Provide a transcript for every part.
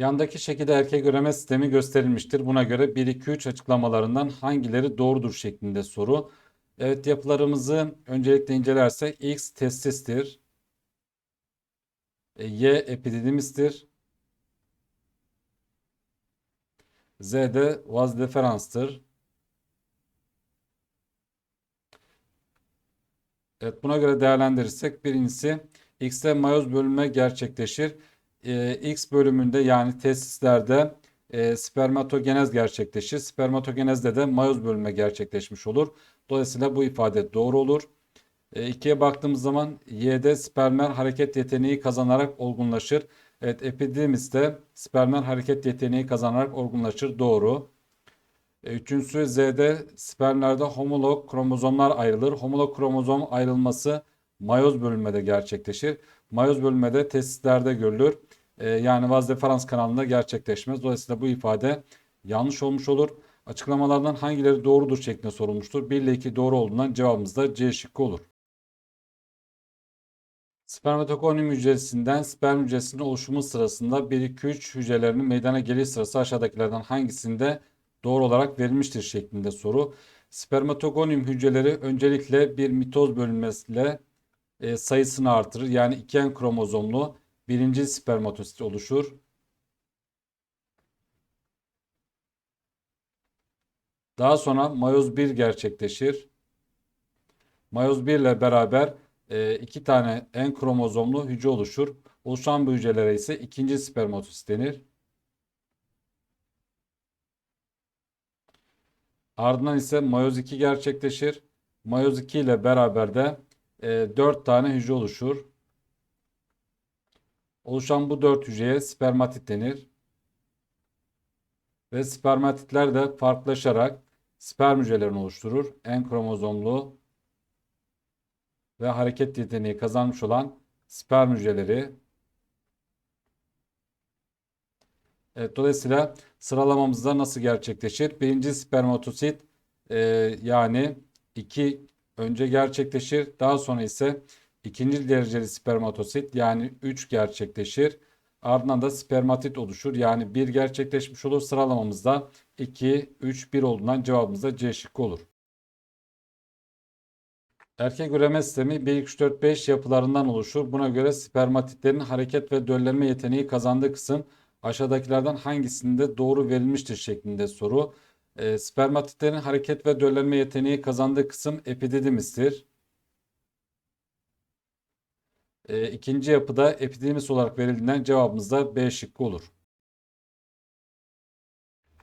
Yandaki şekilde erkek üreme sistemi gösterilmiştir. Buna göre 1, 2, 3 açıklamalarından hangileri doğrudur şeklinde soru. Evet yapılarımızı öncelikle incelersek X testistir. E, Y epididimistir. Z de vas deferanstır. Evet buna göre değerlendirirsek birincisi X'te mayoz bölünme gerçekleşir. Ee, X bölümünde yani tesislerde e, spermatogenez gerçekleşir. Spermatogenezde de mayoz bölünme gerçekleşmiş olur. Dolayısıyla bu ifade doğru olur. E, ikiye baktığımız zaman Y'de spermer hareket yeteneği kazanarak olgunlaşır. Evet epididimiste spermer hareket yeteneği kazanarak olgunlaşır. Doğru. E, Üçüncüsü Z'de spermlerde homolog kromozomlar ayrılır. Homolog kromozom ayrılması mayoz bölünmede gerçekleşir. Mayoz bölünmede tesislerde görülür. E, yani vaz deferans kanalında gerçekleşmez. Dolayısıyla bu ifade yanlış olmuş olur. Açıklamalardan hangileri doğrudur şeklinde sorulmuştur. 1 ile 2 doğru olduğundan cevabımız da C şıkkı olur. Spermatokonium hücresinden sperm hücresinin oluşumu sırasında 1-2-3 hücrelerinin meydana geliş sırası aşağıdakilerden hangisinde doğru olarak verilmiştir şeklinde soru. Spermatogonium hücreleri öncelikle bir mitoz bölünmesiyle e, sayısını artırır. Yani iki en kromozomlu birinci spermatosit oluşur. Daha sonra mayoz 1 gerçekleşir. Mayoz 1 ile beraber e, iki tane en kromozomlu hücre oluşur. Oluşan bu hücrelere ise ikinci spermatosit denir. Ardından ise mayoz 2 gerçekleşir. Mayoz 2 ile beraber de e, 4 tane hücre oluşur. Oluşan bu 4 hücreye spermatit denir. Ve spermatitler de farklılaşarak sperm hücrelerini oluşturur. En kromozomlu ve hareket yeteneği kazanmış olan sperm hücreleri. Evet, dolayısıyla sıralamamızda nasıl gerçekleşir? Birinci spermatosit e, yani 2 önce gerçekleşir. Daha sonra ise ikinci dereceli spermatosit yani 3 gerçekleşir. Ardından da spermatit oluşur. Yani 1 gerçekleşmiş olur. Sıralamamızda 2, 3, 1 olduğundan cevabımız da C şıkkı olur. Erkek üreme sistemi 1, 2, 3, 4, 5 yapılarından oluşur. Buna göre spermatitlerin hareket ve döllenme yeteneği kazandığı kısım aşağıdakilerden hangisinde doğru verilmiştir şeklinde soru. E, spermatitlerin hareket ve döllenme yeteneği kazandığı kısım epididimistir. E, ikinci yapıda epididimis olarak verildiğinden cevabımız da B şıkkı olur.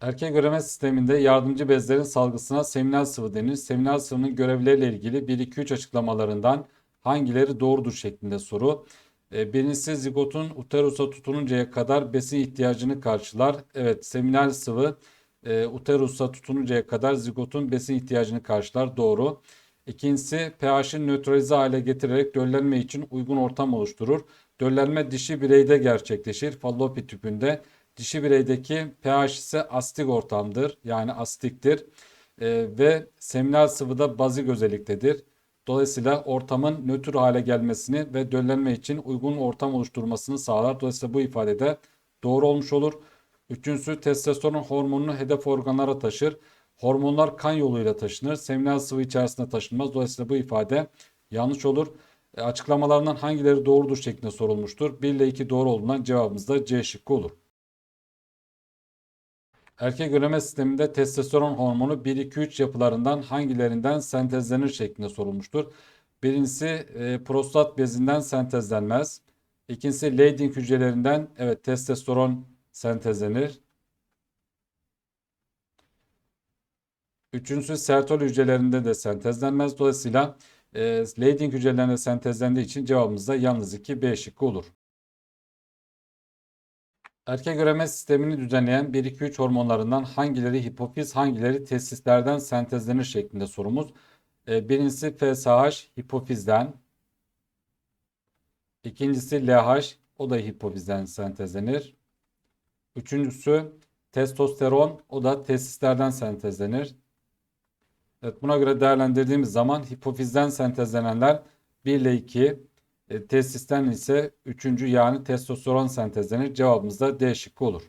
Erkek üreme sisteminde yardımcı bezlerin salgısına seminal sıvı denir. Seminal sıvının görevleriyle ilgili 1-2-3 açıklamalarından hangileri doğrudur şeklinde soru. E, birincisi zigotun uterusa tutununcaya kadar besin ihtiyacını karşılar. Evet seminal sıvı e, uterusa tutununcaya kadar zigotun besin ihtiyacını karşılar. Doğru. İkincisi pH'in nötralize hale getirerek döllenme için uygun ortam oluşturur. Döllenme dişi bireyde gerçekleşir. Fallopi tüpünde. Dişi bireydeki pH ise astik ortamdır. Yani astiktir. E, ve seminal sıvıda bazik özelliktedir. Dolayısıyla ortamın nötr hale gelmesini ve döllenme için uygun ortam oluşturmasını sağlar. Dolayısıyla bu ifadede doğru olmuş olur. Üçüncüsü testosteron hormonunu hedef organlara taşır. Hormonlar kan yoluyla taşınır. Seminal sıvı içerisinde taşınmaz. Dolayısıyla bu ifade yanlış olur. E, açıklamalarından hangileri doğrudur şeklinde sorulmuştur. 1 ile 2 doğru olduğundan cevabımız da C şıkkı olur. Erkek üreme sisteminde testosteron hormonu 1-2-3 yapılarından hangilerinden sentezlenir şeklinde sorulmuştur. Birincisi e, prostat bezinden sentezlenmez. İkincisi Leydig hücrelerinden evet testosteron sentezlenir. Üçüncüsü sertol hücrelerinde de sentezlenmez. Dolayısıyla e, Leydig hücrelerinde sentezlendiği için cevabımız da yalnız 2 B şıkkı olur. Erkek üreme sistemini düzenleyen 1-2-3 hormonlarından hangileri hipofiz, hangileri testislerden sentezlenir şeklinde sorumuz. E, birincisi FSH hipofizden. İkincisi LH o da hipofizden sentezlenir. Üçüncüsü testosteron o da testislerden sentezlenir. Evet, buna göre değerlendirdiğimiz zaman hipofizden sentezlenenler 1 ile 2, E, Testisten ise üçüncü yani testosteron sentezlenir. Cevabımız da D şıkkı olur.